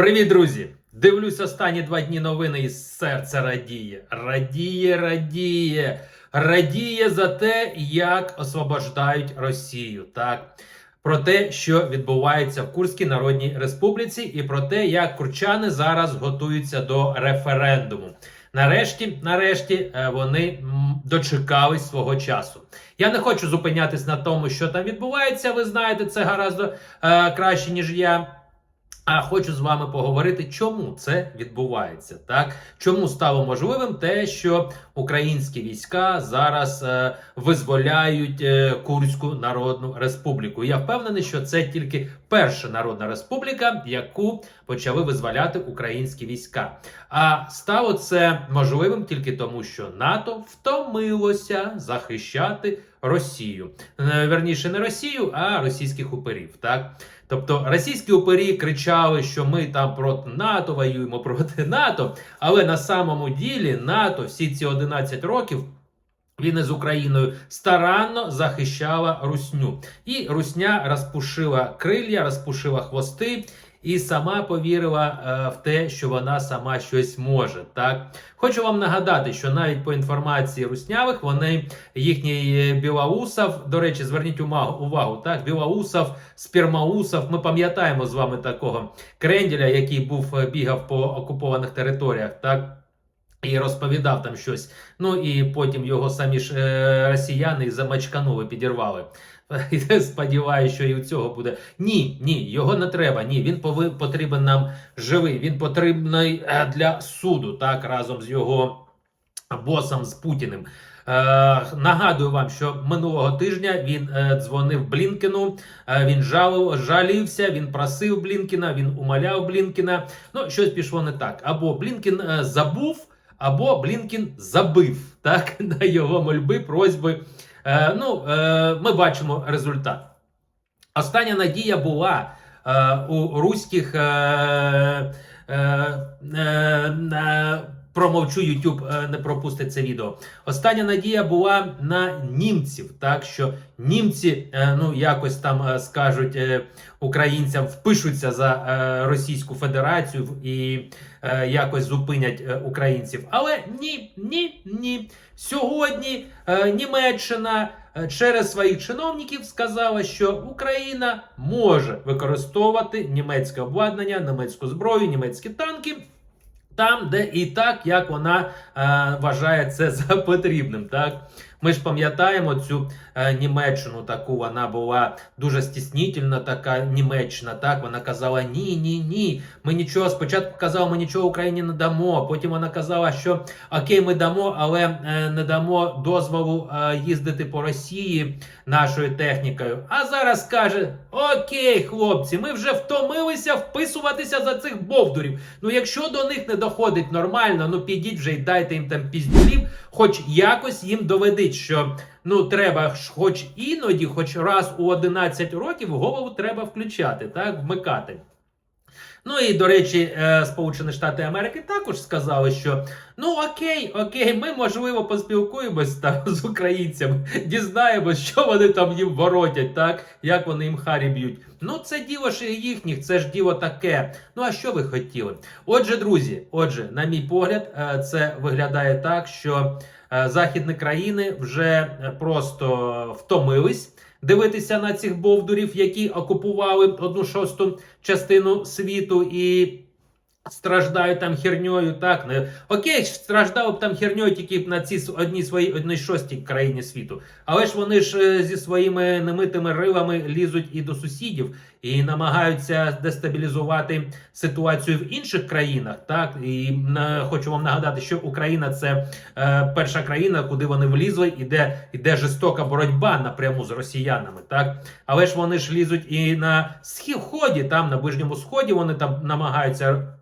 Привіт, друзі! Дивлюсь останні два дні новини і серце радіє. Радіє, радіє, радіє за те, як освобождають Росію. Так. Про те, що відбувається в Курській Народній Республіці, і про те, як курчани зараз готуються до референдуму. Нарешті, нарешті, е, вони дочекались свого часу. Я не хочу зупинятись на тому, що там відбувається. Ви знаєте, це гораздо е, краще, ніж я. А хочу з вами поговорити, чому це відбувається, так чому стало можливим те, що українські війська зараз е, визволяють е, Курську Народну Республіку. Я впевнений, що це тільки перша народна республіка, яку почали визволяти українські війська. А стало це можливим тільки тому, що НАТО втомилося захищати Росію. Е, Верніше, не Росію, а російських уперів. Так. Тобто російські упері кричали, що ми там проти НАТО воюємо проти НАТО. Але на самому ділі НАТО всі ці 11 років. Він із Україною старанно захищала русню, і русня розпушила крилля, розпушила хвости, і сама повірила е, в те, що вона сама щось може. Так хочу вам нагадати, що навіть по інформації руснявих вони їхній е, Білоусов, до речі, зверніть увагу, увагу так, Білоусов, Спірмаусов. Ми пам'ятаємо з вами такого кренділя, який був е, бігав по окупованих територіях. Так. І розповідав там щось. Ну і потім його самі ж е, росіяни замачканули, підірвали. Сподіваюся, що і у цього буде. Ні, ні, його не треба. Ні, він пови, потрібен нам живий. Він потрібний е, для суду, так, разом з його босом з Путіним. Е, нагадую вам, що минулого тижня він е, дзвонив Блінкену, е, він жалив, жалівся, він просив Блінкена, він умоляв Блінкена. Ну, щось пішло не так. Або Блінкен е, забув, або Блінкін забив так, на його мольби, просьби. Е, ну, е, ми бачимо результат. Остання надія була е, у руських. Е, е, е, Промовчу YouTube, е, не пропустить це відео. Остання надія була на німців, так що німці е, ну якось там е, скажуть українцям, впишуться за Російську Федерацію і якось зупинять українців. Але ні, ні, ні. Сьогодні Німеччина через своїх чиновників сказала, що Україна може використовувати німецьке обладнання, німецьку зброю, німецькі танки. Там, де і так, як вона е, вважає це за потрібним. Так ми ж пам'ятаємо цю е, Німеччину. Таку вона була дуже стіснітельна, така Німеччина. Так вона казала: ні, ні, ні. Ми нічого спочатку казала, ми нічого Україні не дамо. Потім вона казала, що окей, ми дамо, але е, не дамо дозволу е, їздити по Росії нашою технікою. А зараз каже: Окей, хлопці, ми вже втомилися вписуватися за цих бовдурів. Ну, якщо до них не доходить нормально, ну підіть вже й дайте їм там піздюлів, хоч якось їм доведіть, що ну треба хоч іноді, хоч раз у 11 років голову треба включати, так, вмикати. Ну і до речі, е, Сполучені Штати Америки також сказали, що ну окей, окей, ми можливо поспілкуємось там з українцями, дізнаємось, що вони там їм воротять, так як вони їм харі б'ють. Ну це діло ж їхніх, це ж діло таке. Ну а що ви хотіли? Отже, друзі, отже, на мій погляд, е, це виглядає так, що е, західні країни вже просто втомились дивитися на цих бовдурів, які окупували одну шосту частину світу і. Страждають там херньою, так не окей, страждали б там херньою тільки б на цій одній своїй одній шостій країні світу. Але ж вони ж е, зі своїми немитими рилами лізуть і до сусідів і намагаються дестабілізувати ситуацію в інших країнах. Так і е, хочу вам нагадати, що Україна це е, перша країна, куди вони влізли, і де іде жорстока боротьба напряму з росіянами. Так, але ж вони ж лізуть і на сході, там на ближньому сході вони там намагаються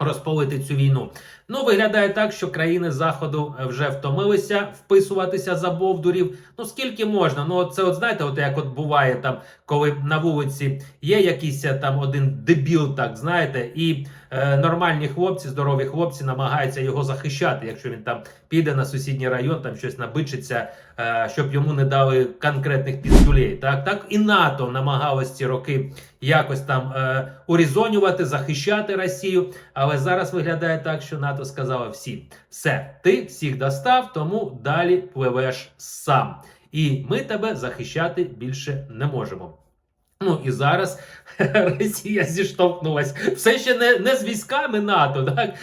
розпалити цю війну. Ну, виглядає так, що країни Заходу вже втомилися вписуватися за бовдурів. Ну скільки можна? Ну, це от знаєте, от як от буває там, коли на вулиці є якийсь е, там один дебіл, так знаєте, і е, нормальні хлопці, здорові хлопці намагаються його захищати, якщо він там піде на сусідній район, там щось набичиться. е, щоб йому не дали конкретних піздюлей. Так, так і НАТО намагалось ці роки якось там е, урізонювати, захищати Росію. Але зараз виглядає так, що НАТО сказало всі, все, ти всіх достав, тому далі пливеш сам. І ми тебе захищати більше не можемо. Ну і зараз Росія зіштовхнулась все ще не, не з військами НАТО. Так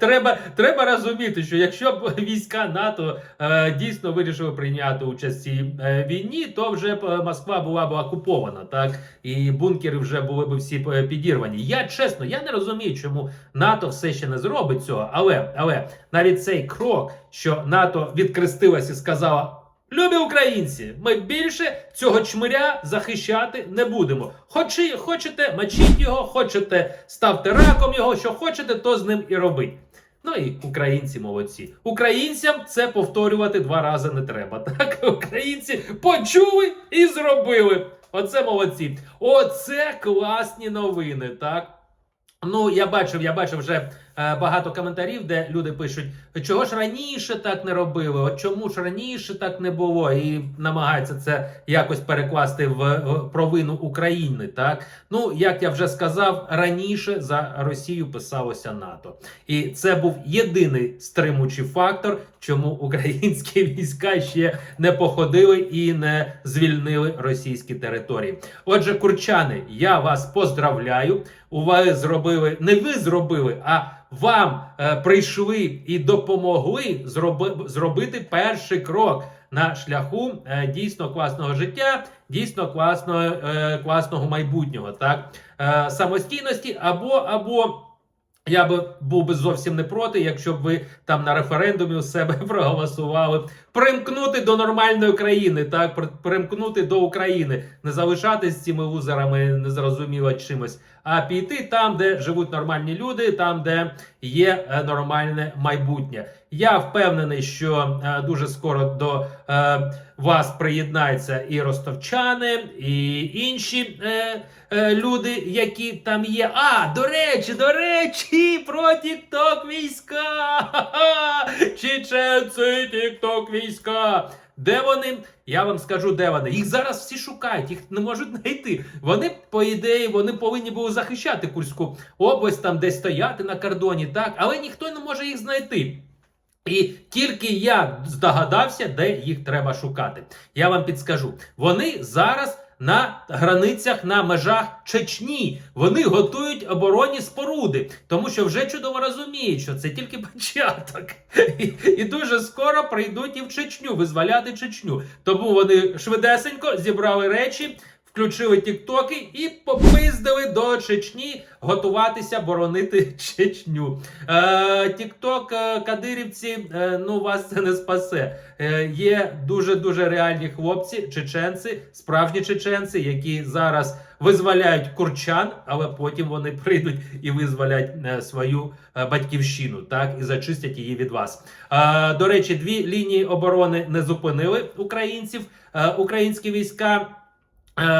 треба, треба розуміти, що якщо б війська НАТО е, дійсно вирішили прийняти участь в цій е, війні, то вже б е, Москва була б окупована, так і бункери вже були б всі е, підірвані. Я чесно, я не розумію, чому НАТО все ще не зробить цього, але але навіть цей крок, що НАТО відкрестилась і сказала. Любі українці, ми більше цього чмиря захищати не будемо. Хочі, хочете, мочіть його, хочете, ставте раком його, що хочете, то з ним і робіть. Ну і українці молодці. Українцям це повторювати два рази не треба. Так, українці почули і зробили. Оце молодці. Оце класні новини, так. Ну, я бачив, я бачив вже багато коментарів, де люди пишуть, чого ж раніше так не робили, от чому ж раніше так не було, і намагаються це якось перекласти в, провину України. Так ну як я вже сказав, раніше за Росію писалося НАТО, і це був єдиний стримуючий фактор, чому українські війська ще не походили і не звільнили російські території. Отже, курчани, я вас поздравляю. У вас зробили не ви зробили, а вам е, прийшли і допомогли зроби, зробити перший крок на шляху е, дійсно класного життя, дійсно класного, е, класного майбутнього, так е, самостійності або або. Я би був би зовсім не проти, якщо б ви там на референдумі у себе проголосували примкнути до нормальної країни, так при- примкнути до України, не залишатись цими лузерами незрозуміло чимось, а піти там, де живуть нормальні люди, там, де є е, нормальне майбутнє. Я впевнений, що е, дуже скоро до е, вас приєднаються і ростовчани, і інші люди, які там є. А, до речі, до речі, про Тікток війська! Чеченці, Тікток війська! Де вони? Я вам скажу, де вони. Їх зараз всі шукають, їх не можуть знайти. Вони, по ідеї, вони повинні були захищати Курську область, там десь стояти на кордоні, так, але ніхто не може їх знайти. І тільки я здогадався, де їх треба шукати. Я вам підскажу. Вони зараз на границях, на межах Чечні. Вони готують оборонні споруди, тому що вже чудово розуміють, що це тільки початок. І, і дуже скоро прийдуть і в Чечню, визволяти Чечню. Тому вони швидесенько зібрали речі. Включили тіктоки і попиздили до Чечні готуватися боронити Чечню. Е, Тікток е, е, ну вас це не спасе. Е, є дуже дуже реальні хлопці, чеченці, справжні чеченці, які зараз визволяють курчан, але потім вони прийдуть і визволять е, свою е, батьківщину, так і зачистять її від вас. Е, до речі, дві лінії оборони не зупинили українців. Е, українські війська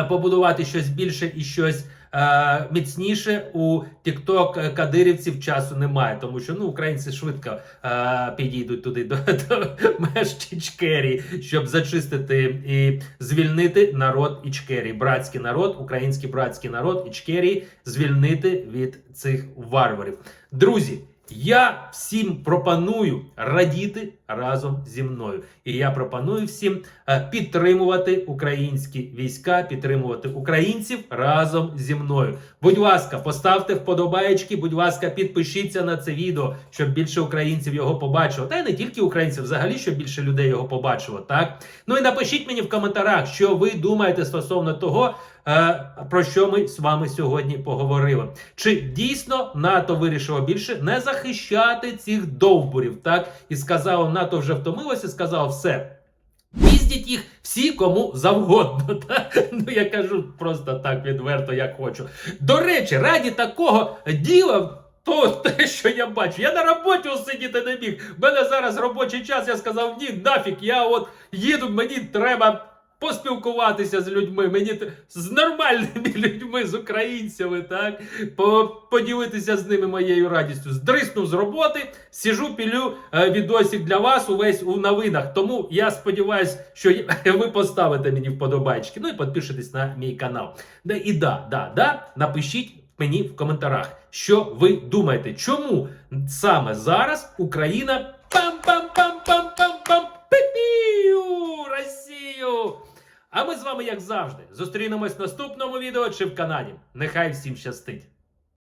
побудувати щось більше і щось. е, Міцніше у Тікток кадирівців часу немає, тому що ну українці швидко е, підійдуть туди до, до меж Ічкерії, щоб зачистити і звільнити народ Ічкерії, братський народ, український братський народ Ічкерії, звільнити від цих варварів. Друзі. Я всім пропоную радіти разом зі мною. І я пропоную всім е, підтримувати українські війська, підтримувати українців разом зі мною. Будь ласка, поставте вподобаєчки, будь ласка, підпишіться на це відео, щоб більше українців його побачило. Та й не тільки українців, взагалі, щоб більше людей його побачило. Так ну і напишіть мені в коментарях, що ви думаєте стосовно того. Е, Про що ми з вами сьогодні поговорили? Чи дійсно НАТО вирішило більше не захищати цих довбурів? Так і сказало, НАТО вже втомилося, сказало все. Піздіть їх всі кому завгодно. Та? Ну я кажу просто так відверто, як хочу. До речі, раді такого діла. То те, що я бачу, я на роботі сидіти не міг. В мене зараз робочий час. Я сказав, ні, нафіг, я от їду, мені треба поспілкуватися з людьми, мені з нормальними людьми, з українцями, так, поділитися з ними моєю радістю. Здриснув з роботи, сіжу, пілю е, відосик для вас увесь у новинах. Тому я сподіваюся, що ви поставите мені вподобайки. Ну і підпишитесь на мій канал. І да, да, да, напишіть мені в коментарях, що ви думаєте, чому саме зараз Україна пам-пам-пам-пам-пам-пам пипію Росію. А ми з вами, як завжди, зустрінемось в наступному відео чи в каналі. Нехай всім щастить!